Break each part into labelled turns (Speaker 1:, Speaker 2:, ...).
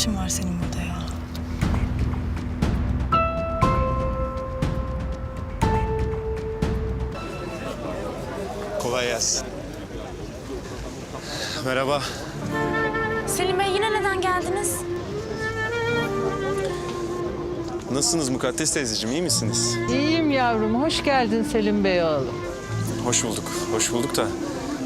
Speaker 1: işin var senin burada ya?
Speaker 2: Kolay gelsin. Merhaba.
Speaker 3: Selim Bey yine neden geldiniz?
Speaker 2: Nasılsınız Mukaddes teyzeciğim, iyi misiniz?
Speaker 4: İyiyim yavrum. Hoş geldin Selim Bey oğlum.
Speaker 2: Hoş bulduk, hoş bulduk da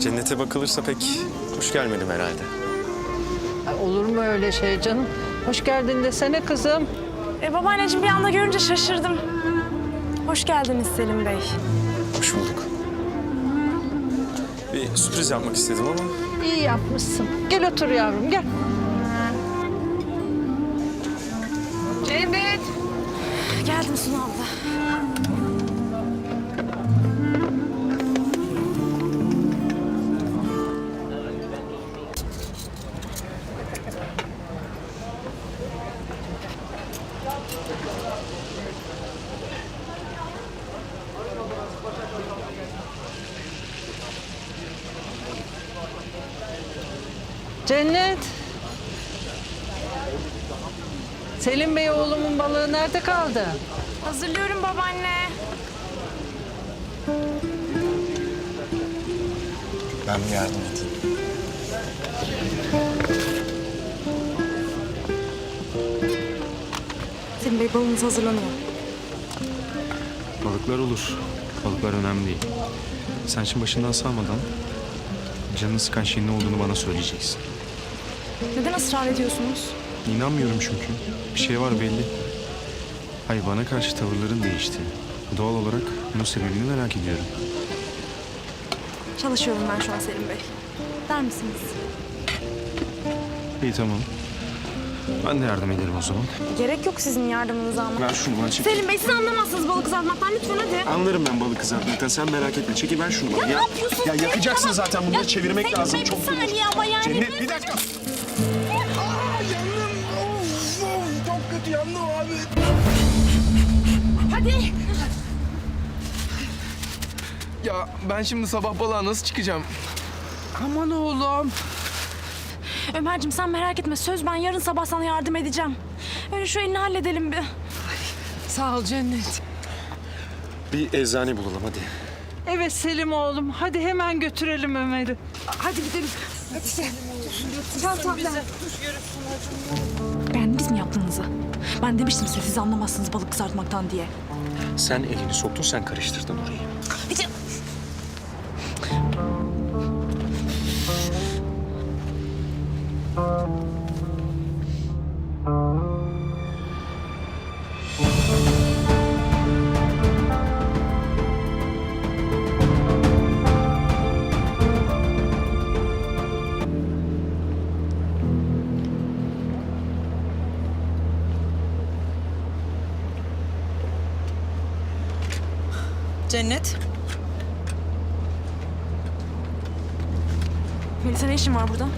Speaker 2: cennete bakılırsa pek hoş gelmedim herhalde.
Speaker 4: Olur mu öyle şey canım? Hoş geldin desene kızım.
Speaker 3: E, babaanneciğim bir anda görünce şaşırdım. Hoş geldiniz Selim Bey.
Speaker 2: Hoş bulduk. Bir sürpriz yapmak istedim ama
Speaker 4: İyi yapmışsın. Gel otur yavrum gel. Cennet. Selim Bey oğlumun balığı nerede kaldı?
Speaker 3: Hazırlıyorum babaanne.
Speaker 2: ben bir yardım edeyim.
Speaker 3: Selim Bey balınız hazırlanıyor.
Speaker 5: Balıklar olur. Balıklar önemli değil. Sen şimdi başından salmadan canını sıkan şeyin ne olduğunu bana söyleyeceksin.
Speaker 3: Neden ısrar ediyorsunuz?
Speaker 5: İnanmıyorum çünkü. Bir şey var belli. Hayır bana karşı tavırların değişti. Doğal olarak bunun sebebini merak ediyorum.
Speaker 3: Çalışıyorum ben şu an Selim Bey. Der misiniz?
Speaker 5: İyi tamam. Ben de yardım ederim o zaman.
Speaker 3: Gerek yok sizin yardımınıza ama.
Speaker 5: Ver şunu bana çek.
Speaker 3: Selim Bey siz anlamazsınız balık kızartmaktan lütfen hadi.
Speaker 5: Anlarım ben balık kızartmaktan sen merak etme. Çekil ver şunu bana.
Speaker 3: Ya, ne yapıyorsun?
Speaker 5: Ya
Speaker 3: Selim?
Speaker 5: yakacaksın
Speaker 3: Tamam.
Speaker 5: zaten bunları
Speaker 3: Ya,
Speaker 5: çevirmek
Speaker 3: Selim
Speaker 5: lazım.
Speaker 3: Bey,
Speaker 5: Çok
Speaker 3: bir saniye ama yani.
Speaker 5: Cennet bir dakika.
Speaker 3: Hadi.
Speaker 6: Ya ben şimdi sabah balığa nasıl çıkacağım?
Speaker 4: Aman oğlum.
Speaker 3: Ömerciğim sen merak etme. Söz ben yarın sabah sana yardım edeceğim. Öyle şu elini halledelim bir.
Speaker 4: Sağ ol Cennet.
Speaker 2: Bir eczane bulalım hadi.
Speaker 4: Evet Selim oğlum. Hadi hemen götürelim Ömer'i.
Speaker 3: Beğendiniz mi yaptığınızı? Ben demiştim size siz anlamazsınız balık kızartmaktan diye.
Speaker 2: Sen elini soktun, sen karıştırdın orayı.
Speaker 1: Cennet.
Speaker 3: Melisa ne işin var burada?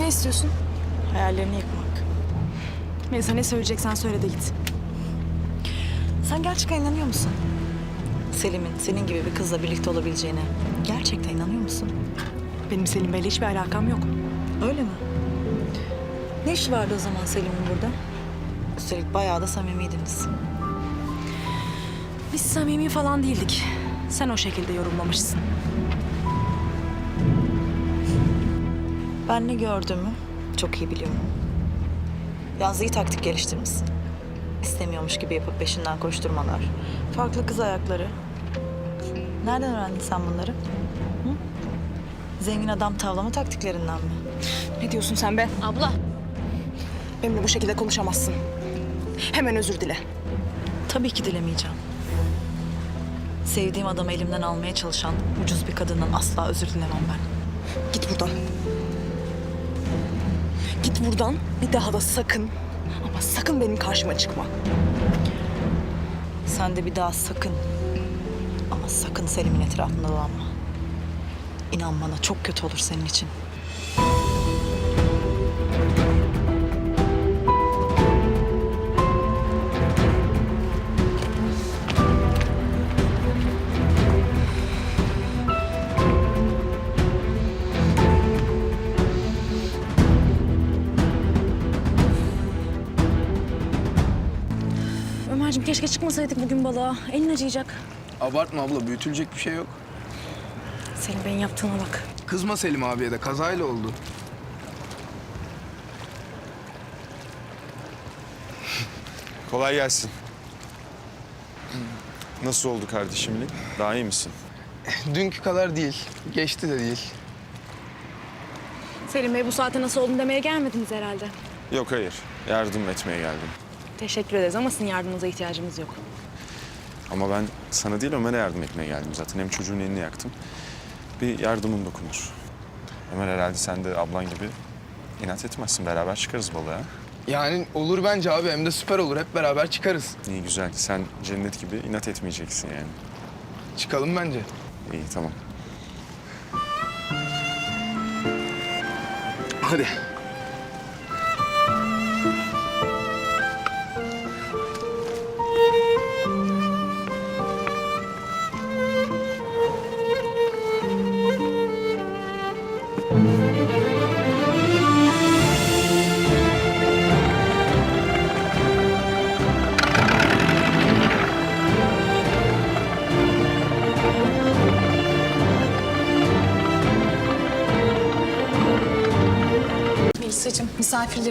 Speaker 3: Ne istiyorsun?
Speaker 1: Hayallerini yıkmak.
Speaker 3: Melisa ne söyleyeceksen söyle de git.
Speaker 1: Sen gerçekten inanıyor musun? Selim'in senin gibi bir kızla birlikte olabileceğine gerçekten inanıyor musun?
Speaker 3: Benim Selim Bey'le hiçbir alakam yok.
Speaker 1: Öyle mi? Ne işi vardı o zaman Selim'in burada? Üstelik bayağı da samimiydiniz.
Speaker 3: Biz samimi falan değildik. Sen o şekilde yorumlamışsın.
Speaker 1: Ben ne gördüğümü çok iyi biliyorum. Yalnız iyi taktik geliştirmişsin. İstemiyormuş gibi yapıp peşinden koşturmalar. Farklı kız ayakları. Nereden öğrendin sen bunları? Hı? Zengin adam tavlama taktiklerinden mi?
Speaker 3: Ne diyorsun sen be? Abla. Benimle bu şekilde konuşamazsın. Hemen özür dile.
Speaker 1: Tabii ki dilemeyeceğim. Sevdiğim adamı elimden almaya çalışan ucuz bir kadından asla özür dilemem ben.
Speaker 3: Git buradan. Git buradan. Bir daha da sakın ama sakın benim karşıma çıkma.
Speaker 1: Sen de bir daha sakın ama sakın Selim'in etrafında dolanma. İnan bana çok kötü olur senin için.
Speaker 3: Keşke çıkmasaydık bugün balığa. Elin acıyacak.
Speaker 6: Abartma abla büyütülecek bir şey yok.
Speaker 3: Senin benim yaptığına bak.
Speaker 6: Kızma Selim abiye de kazayla oldu.
Speaker 2: Kolay gelsin. Nasıl oldu kardeşimlik? Daha iyi misin?
Speaker 6: Dünkü kadar değil. Geçti de değil.
Speaker 3: Selim Bey bu saate nasıl oldun demeye gelmediniz herhalde.
Speaker 2: Yok hayır. Yardım etmeye geldim.
Speaker 3: Teşekkür ederiz ama sizin yardımınıza ihtiyacımız yok.
Speaker 2: Ama ben sana değil Ömer'e yardım etmeye geldim zaten. Hem çocuğun elini yaktım. Bir yardımın dokunur. Ömer herhalde sen de ablan gibi inat etmezsin. Beraber çıkarız balığa.
Speaker 6: Yani olur bence abi hem de süper olur. Hep beraber çıkarız.
Speaker 2: İyi güzel. Sen cennet gibi inat etmeyeceksin yani.
Speaker 6: Çıkalım bence.
Speaker 2: İyi tamam.
Speaker 6: Hadi.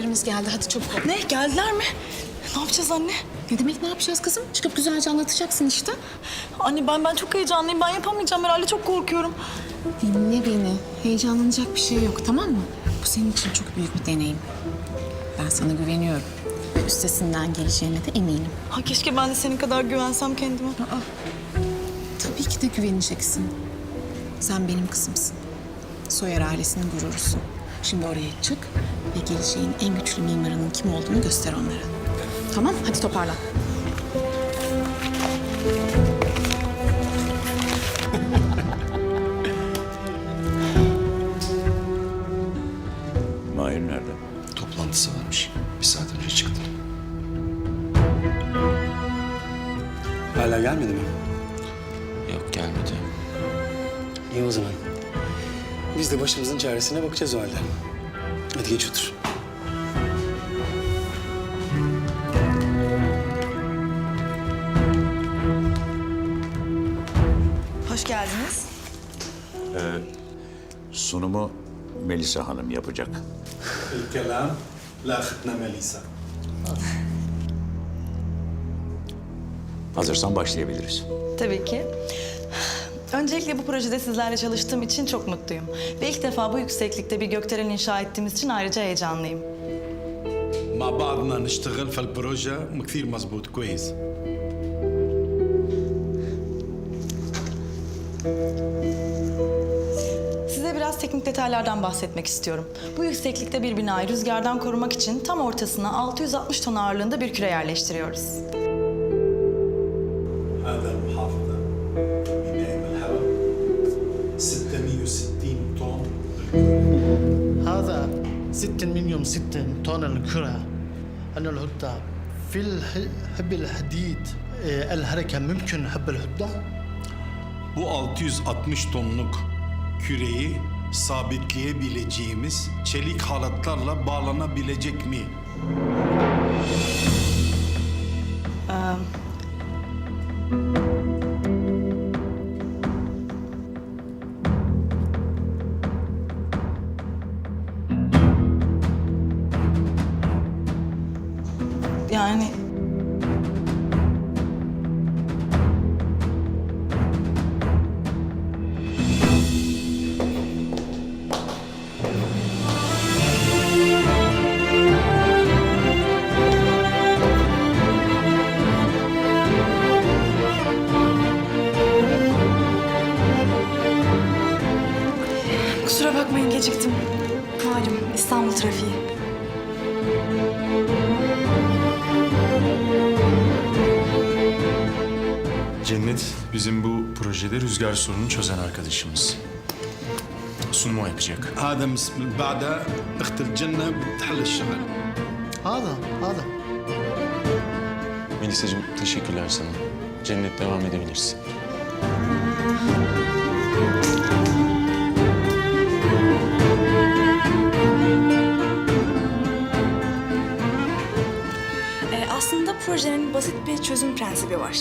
Speaker 7: Misafirlerimiz geldi. Hadi çabuk ol.
Speaker 1: Ne geldiler mi? Ne yapacağız anne?
Speaker 7: Ne demek ne yapacağız kızım? Çıkıp güzelce anlatacaksın işte.
Speaker 1: Anne ben ben çok heyecanlıyım. Ben yapamayacağım herhalde. Çok korkuyorum.
Speaker 7: Dinle beni. Heyecanlanacak bir şey yok tamam mı? Bu senin için çok büyük bir deneyim. Ben sana güveniyorum. Ve üstesinden geleceğine de eminim.
Speaker 1: Ha keşke ben de senin kadar güvensem kendime.
Speaker 7: Tabii ki de güveneceksin. Sen benim kızımsın. Soyer ailesinin gururusun. Şimdi oraya çık ve geleceğin en güçlü mimarının kim olduğunu göster onlara. Tamam hadi toparlan.
Speaker 8: başımızın çaresine bakacağız o halde. Hadi geç otur.
Speaker 1: Hoş geldiniz.
Speaker 9: Ee, sunumu Melisa Hanım yapacak.
Speaker 8: Kelam, lahitne Melisa.
Speaker 9: Hazırsan başlayabiliriz.
Speaker 1: Tabii ki. Öncelikle bu projede sizlerle çalıştığım için çok mutluyum. Ve ilk defa bu yükseklikte bir gökdelen inşa ettiğimiz için ayrıca heyecanlıyım.
Speaker 8: مع بعضنا نشتغل في البروجا كثير مزبوط كويس
Speaker 1: Size biraz teknik detaylardan bahsetmek istiyorum. Bu yükseklikte bir binayı rüzgardan korumak için tam ortasına 660 ton ağırlığında bir küre yerleştiriyoruz.
Speaker 10: الكرة أن الهدى في الح- حب الحديد آه، الحركة ممكن حب الهدى
Speaker 8: Bu 660 tonluk küreyi sabitleyebileceğimiz çelik halatlarla bağlanabilecek mi?
Speaker 2: bu projede rüzgar sorununu çözen arkadaşımız. Sunumu yapacak.
Speaker 8: هذا مس- بعدها اخت الجنة بتحل الشغل
Speaker 10: هذا هذا
Speaker 2: Melisa'cığım teşekkürler sana. Cennet devam edebilirsin.
Speaker 3: Ee, aslında projenin basit bir çözüm prensibi var.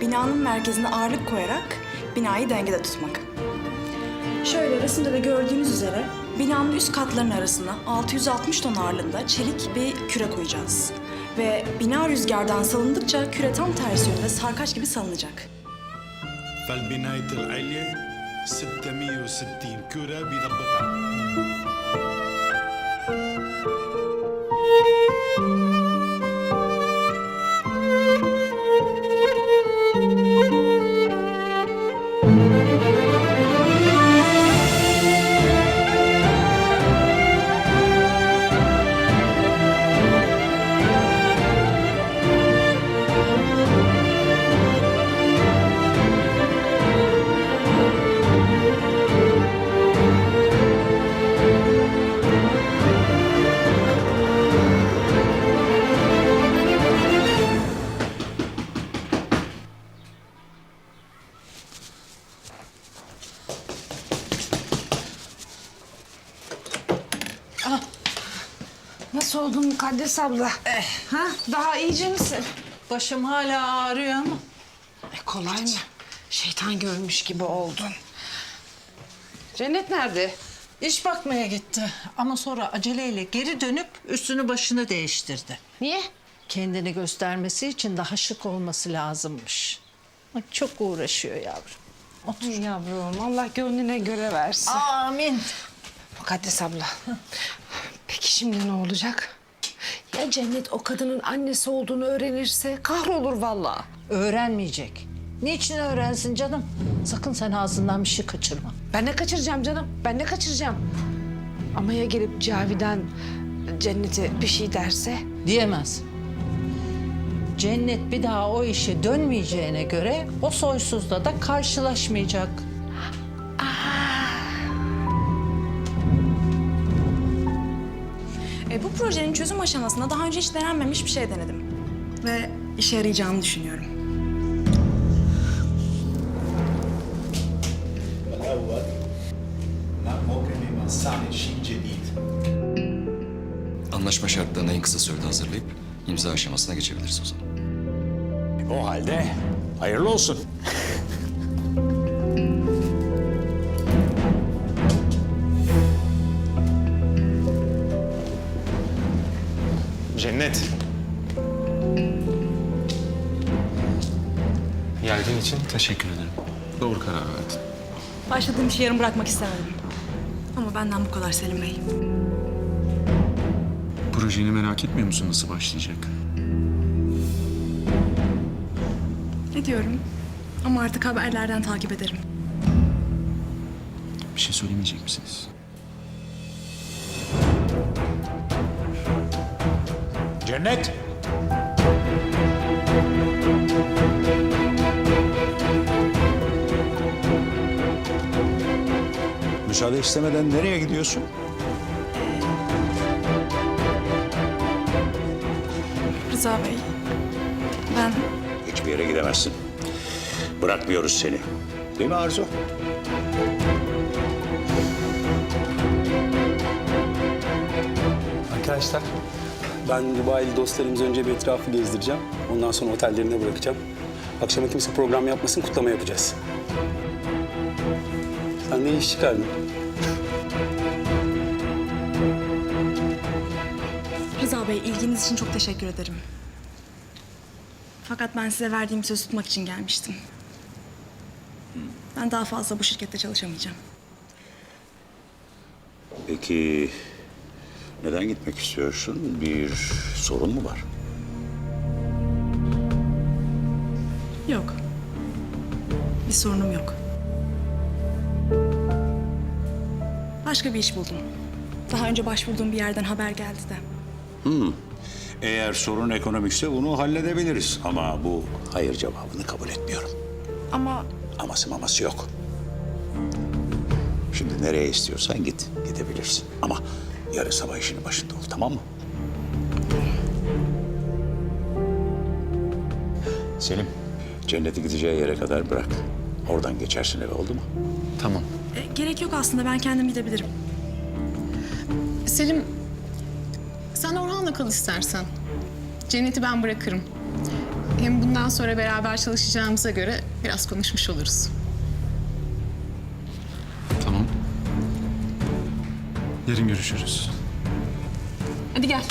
Speaker 3: Binanın merkezine ağırlık koyarak binayı dengede tutmak. Şöyle resimde de gördüğünüz üzere binanın üst katlarının arasına 660 ton ağırlığında çelik bir küre koyacağız. Ve bina rüzgardan salındıkça küre tam tersi yönde sarkaç gibi salınacak.
Speaker 8: فالبناية العليا 660 كرة بيضبطها
Speaker 4: Nasıl oldun Mukaddes abla? ha? Daha iyice misin? Başım hala ağrıyor ama.
Speaker 11: E, kolay mı? Şeytan görmüş gibi oldun.
Speaker 4: Cennet nerede? İş bakmaya gitti ama sonra aceleyle geri dönüp üstünü başını değiştirdi.
Speaker 11: Niye?
Speaker 4: Kendini göstermesi için daha şık olması lazımmış. Çok uğraşıyor yavrum. Otur.
Speaker 11: Yavrum Allah gönlüne göre versin.
Speaker 4: Amin.
Speaker 11: Mukaddes abla. Peki şimdi ne olacak? Ya Cennet o kadının annesi olduğunu öğrenirse kahrolur vallahi.
Speaker 4: Öğrenmeyecek. Niçin öğrensin canım? Sakın sen ağzından bir şey kaçırma.
Speaker 11: Ben ne kaçıracağım canım? Ben ne kaçıracağım? Ama ya gelip Cavidan Cennet'e bir şey derse?
Speaker 4: Diyemez. Cennet bir daha o işe dönmeyeceğine göre o soysuzla da karşılaşmayacak.
Speaker 3: E, bu projenin çözüm aşamasında daha önce hiç denenmemiş bir şey denedim. Ve işe yarayacağını düşünüyorum.
Speaker 12: Anlaşma şartlarını en kısa sürede hazırlayıp imza aşamasına geçebiliriz o zaman.
Speaker 9: O halde hayırlı olsun.
Speaker 13: Cennet. Geldiğin için teşekkür ederim. Doğru karar verdin.
Speaker 3: Başladığım işi yarım bırakmak istemedim. Ama benden bu kadar Selim Bey.
Speaker 2: Projeni merak etmiyor musun nasıl başlayacak?
Speaker 3: Ne diyorum? Ama artık haberlerden takip ederim.
Speaker 2: Bir şey söylemeyecek misiniz?
Speaker 9: Cennet. Müsaade istemeden nereye gidiyorsun?
Speaker 3: Rıza Bey, ben
Speaker 9: Hiçbir yere gidemezsin. Bırakmıyoruz seni. Değil mi Arzu?
Speaker 14: Arkadaşlar ben Dubai'li dostlarımızı önce bir etrafı gezdireceğim. Ondan sonra otellerine bırakacağım. Akşama kimse program yapmasın kutlama yapacağız. Sen ne iş çıkardın?
Speaker 3: Rıza Bey ilginiz için çok teşekkür ederim. Fakat ben size verdiğim söz tutmak için gelmiştim. Ben daha fazla bu şirkette çalışamayacağım.
Speaker 9: Peki neden gitmek istiyorsun? Bir sorun mu var?
Speaker 3: Yok. Bir sorunum yok. Başka bir iş buldum. Daha önce başvurduğum bir yerden haber geldi de.
Speaker 9: Eğer sorun ekonomikse bunu halledebiliriz. Ama bu hayır cevabını kabul etmiyorum.
Speaker 3: Ama
Speaker 9: Aması maması yok. Şimdi nereye istiyorsan git, gidebilirsin. Ama yarın sabah işinin başında ol, tamam mı? Selim, cenneti gideceği yere kadar bırak. Oradan geçersin eve, oldu mu?
Speaker 2: Tamam.
Speaker 3: e, gerek yok aslında ben kendim gidebilirim.
Speaker 11: Selim sen Orhan'la kal istersen.
Speaker 7: Cennet'i ben bırakırım. Hem bundan sonra beraber çalışacağımıza göre biraz konuşmuş oluruz.
Speaker 5: Yarın görüşürüz.
Speaker 7: Hadi gel.